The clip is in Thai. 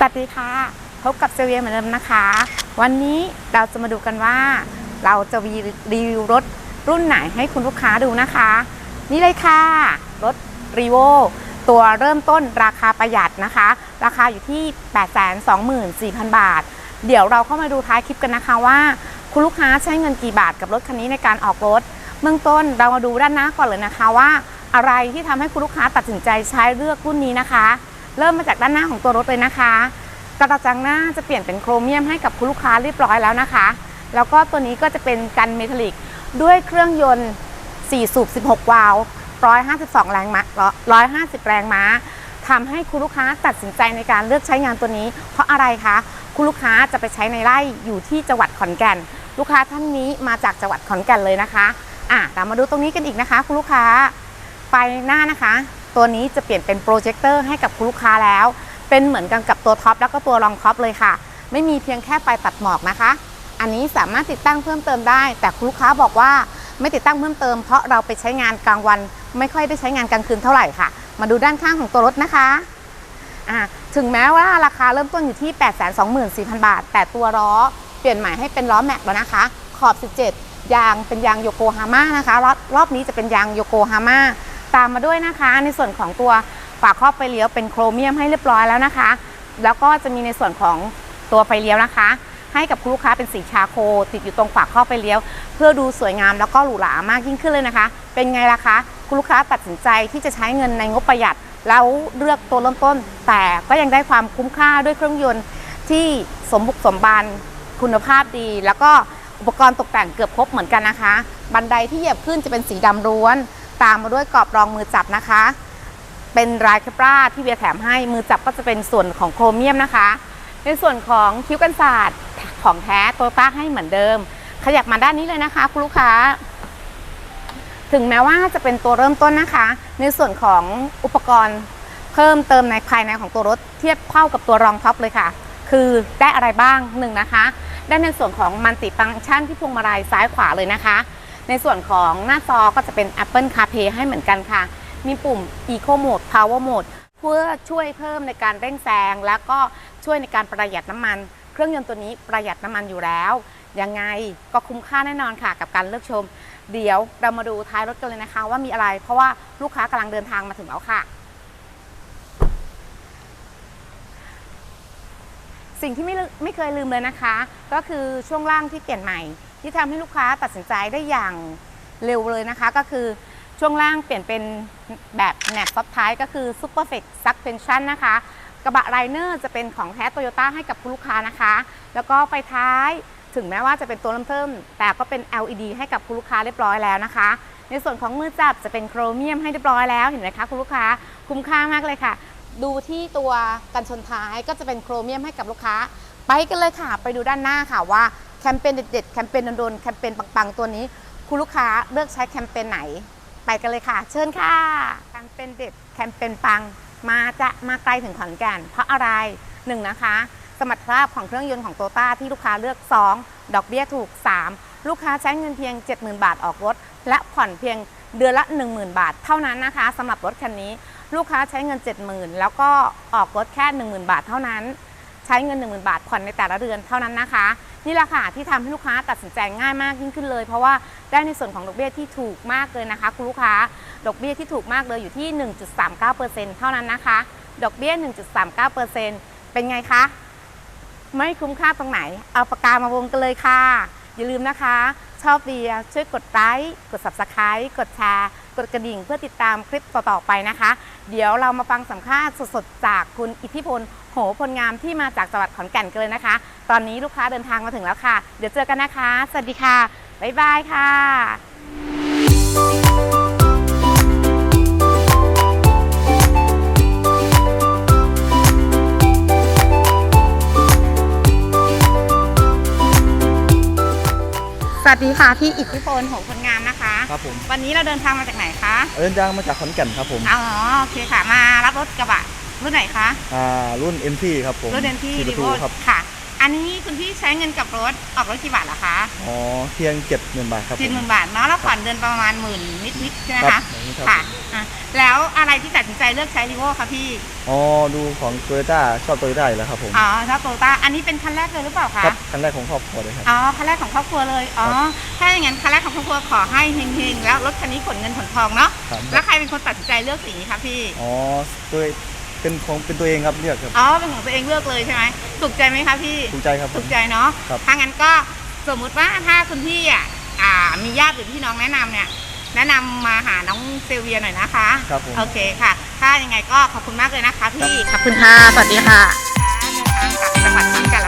สวัสดีค่ะพบกับเซเวียเหมือนเดิมนะคะ วันนี้เราจะมาดูกันว่า เราจะรีรีวิวรถรุ่นไหนให้คุณลูกค้าดูนะคะ นี่เลยค่ะ รถรีโวตัวเริ่มต้นราคาประหยัดนะคะ ราคาอยู่ที่ 824,000 บาท เดี๋ยวเราเข้ามาดูท้ายคลิปกันนะคะว่า คุณลูกค้าใช้เงินกี่บาทกับรถคันนี้ในการออกรถเบื้องต้นเรามาดูด้านหน้าก่อนเลยนะคะว่า อะไรที่ทำให้คุณลูกค้าตัดสินใจใช้เลือกรุ่นนี้นะคะ เริ่มมาจากด้านหน้าของตัวรถเลยนะคะ กระจังหน้าจะเปลี่ยนเป็นโครเมียมให้กับคุณลูกค้าเรียบร้อยแล้วนะคะ แล้วก็ตัวนี้ก็จะเป็นกันเมทัลลิกด้วยเครื่องยนต์ 4 สูบ 16 วาล์ว152 แรงม้า150 แรงม้าทำให้คุณลูกค้าตัดสินใจในการเลือกใช้งานตัวนี้ เพราะอะไรคะ คุณลูกค้าจะไปใช้ในไร่อยู่ที่จังหวัดขอนแก่น ลูกค้าท่านนี้มาจากจังหวัดขอนแก่นเลยนะคะ อะเรามาดูตรงนี้กันอีกนะคะ คุณลูกค้า ไฟหน้านะคะ ตัวนี้จะเปลี่ยนเป็นโปรเจคเตอร์ให้กับคุณลูกค้าแล้ว เป็นเหมือนกันกับตัวท็อปแล้วก็ตัวรองท็อปเลยค่ะ ไม่มีเพียงแค่ไฟตัดหมอกนะคะ อันนี้สามารถติดตั้งเพิ่มเติมได้ แต่คุณลูกค้าบอกว่าไม่ติดตั้งเพิ่มเติมเพราะเราไปใช้งานกลางวัน ไม่ค่อยได้ใช้งานกลางคืนเท่าไหร่ค่ะ มาดูด้านข้างของตัวรถนะคะถึงแม้ว่าราคาเริ่มต้นอยู่ที่ 824,000 บาท แต่ตัวล้อเปลี่ยนใหม่ให้เป็นล้อแม็กแล้วนะคะ ขอบ 17 ยางเป็นยางโยโกฮาม่านะคะรอบรอบนี้จะเป็นยางโยโกฮาม่า ตามมาด้วยนะคะ ในส่วนของตัวฝาครอบไฟเลี้ยวเป็นโครเมียมให้เรียบร้อยแล้วนะคะ แล้วก็จะมีในส่วนของตัวไฟเลี้ยวนะคะ ให้กับคุณลูกค้าเป็นสีชาโค ติดอยู่ตรงฝาครอบไฟเลี้ยว เพื่อดูสวยงามแล้วก็หรูหรามากยิ่งขึ้นเลยนะคะ เป็นไงล่ะคะคุณลูกค้าตัดสินใจที่จะใช้เงินในงบประหยัด แล้วเลือกตัวเริ่มต้น แต่ก็ยังได้ความคุ้มค่าด้วยเครื่องยนต์ที่สมบุกสมบันคุณภาพดี แล้วก็อุปกรณ์ตกแต่งเกือบครบเหมือนกันนะคะ บันไดที่เหยียบขึ้นจะเป็นสีดำล้วน ตามมาด้วยกรอบรองมือจับนะคะ เป็นรายคปราที่เบียร์แถมให้มือจับก็จะเป็นส่วนของโครเมียมนะคะ ในส่วนของคิ้วกันศาสตร์ของแท้โตต้าให้เหมือนเดิม ขยับมาด้านนี้เลยนะคะ คุณลูกค้า ถึงแม้ว่าจะเป็นตัวเริ่มต้นนะคะ ในส่วนของอุปกรณ์เพิ่มเติมในภายในของตัวรถเทียบเท่ากับตัวรองท็อปเลยค่ะ คือได้อะไรบ้างหนึ่งนะคะ ได้ในส่วนของมันติฟังก์ชันที่พวงมาลัยซ้ายขวาเลยนะคะ ในส่วนของหน้าจอก็จะเป็น Apple CarPlay ให้เหมือนกันค่ะ มีปุ่ม Eco Mode Power Mode เพื่อช่วยเพิ่มในการเร่งแซง แล้วก็ช่วยในการประหยัดน้ำมัน เครื่องยนต์ตัวนี้ประหยัดน้ำมันอยู่แล้ว ยังไงก็คุ้มค่าแน่นอนค่ะ กับการเลือกชม เดี๋ยวเรามาดูท้ายรถกันเลยนะคะ ว่ามีอะไร เพราะว่าลูกค้ากำลังเดินทางมาถึงแล้วค่ะ สิ่งที่ไม่ไม่เคยลืมเลยนะคะ ก็คือช่วงล่างที่เปลี่ยนใหม่ ที่ทำให้ลูกค้าตัดสินใจได้อย่างเร็วเลยนะคะ ก็คือช่วงล่างเปลี่ยนเป็นแบบแหนบซับท้ายก็คือ Super f e x Suspension นะคะ กระบะไรเนอร์จะเป็นของแท้โตโยต้าให้กับคุณลูกค้านะคะ แล้วก็ไฟท้ายถึงแม้ว่าจะเป็นตัวเริ่มเทิมแต่ก็เป็น LED ให้กับคุณลูกค้าเรียบร้อยแล้วนะคะ ในส่วนของมือจับจะเป็นโครเมียมให้เรียบร้อยแล้วเห็นไหมคะคุณลูกค้าคุ้มค่ามากเลยค่ะ ดูที่ตัวกันชนท้ายก็จะเป็นโครเมียมให้กับลูกค้า ไปกันเลยค่ะ ไปดูด้านหน้าค่ะว่า แคมเปญเด็ดๆ แคมเปญโดนๆ แคมเปญปังๆ ตัวนี้ คุณลูกค้าเลือกใช้แคมเปญไหน ไปกันเลยค่ะ เชิญค่ะ แคมเปญเด็ด แคมเปญปัง มาจะมาไกลถึงขอนแก่น เพราะอะไรหนึ่งนะคะ สมรรถภาพของเครื่องยนต์ของโตต้าที่ลูกค้าเลือก 2 ดอกเบี้ยถูก 3 ลูกค้าใช้เงินเพียง 70,000 บาทออกรถ และผ่อนเพียงเดือนละ 10,000 บาท เท่านั้นนะคะสำหรับรถคันนี้ ลูกค้าใช้เงิน 70,000 แล้วก็ออกรถแค่ 10,000 บาทเท่านั้น ใช้เงิน 10,000 บาทผ่อนในแต่ละเดือนเท่านั้นนะคะ นี่แหละค่ะที่ทำให้ลูกค้าตัดสินใจง่ายมากยิ่งขึ้นเลย เพราะว่าได้ในส่วนของดอกเบี้ยที่ถูกมากเลยนะคะ คุณลูกค้าดอกเบี้ยที่ถูกมากเลยอยู่ที่ 1.39%เท่านั้นนะคะ ดอกเบี้ย 1.39%เป็นไงคะไม่คุ้มค่าตรงไหน เอาปากกามาวงกันเลยค่ะ อย่าลืมนะคะ ชอบเบียร์ช่วยกดไลค์กด subscribe กดแชร์ กดกระดิ่งเพื่อติดตามคลิปต่อๆไปนะคะ เดี๋ยวเรามาฟังสัมภาษณ์สดๆ จากคุณอิทธิพล โหพลงามที่มาจากจังหวัดขอนแก่นกันเลยนะคะ ตอนนี้ลูกค้าเดินทางมาถึงแล้วค่ะ เดี๋ยวเจอกันนะคะ สวัสดีค่ะ บ๊ายบายค่ะ ดีค่ะพี่อิทธิพลโหพลงามนะคะ ครับผมวันนี้เราเดินทางมาจากไหนคะเดินทางมาจากขอนแก่นครับผมอ๋อโอเคค่ะมารับรถกระบะรุ่นไหนคะอ่ารุ่น NT ครับผมรุ่นเดนที่สี่ปรีระโวตูครับค่ะอันอันนี้คุณพี่ใช้เงินกับรถออกรถกี่บาทเหรอคะอ๋อเพียงเจ็ดหมื่นบาทครับผเจ็ดมหมื่นบาทเนาะแล้วผ่อนเดือนประมาณหมื่นนิดๆใช่ไหมครัคะบอย่างนี้ครับค่ะอะ แล้วอะไรที่ตัดสินใจเลือกใช้รีโวคะพี่ อ๋อดูของโตโยต้าชอบโตโยต้าอยู่แล้วครับผมอ๋อชอบโตต้าอันนี้เป็นคันแรกเลยหรือเปล่าคะครับคันแรกของครอบครัวเลยครับ อ๋อคันแรกของครอบครัวเลยอ๋อถ้าอย่างนั้นคันแรกของครอบครัวขอให้เฮงๆแล้วรถคันนี้ขนเงินขนทองเนาะครับ แล้วใครเป็นคนตัดสินใจเลือกสีนี้คะพี่อ๋อตัวเป็นของเป็นตัวเองครับเลือกครับอ๋อเป็นของตัวเองเลือกเลยใช่ไหมถูกใจไหมคะพี่ ถูกใจครับผถูมกใจเนาะ ครับ ถ้างั้นก็สมมุติว่าถ้าคุณพี่อะอ่ามีญาติหรือพี่น้องแนะนำเนี่ย แนะนำมาหาน้องเซลเวียหน่อยนะคะครับผม โอเคค่ะ ถ้ายังไงก็ขอบคุณมากเลยนะคะพี่ขอบคุณค่ะสวัสดีค่ะ เดินทางกลับจังหวัดขอนแก่นแล้ว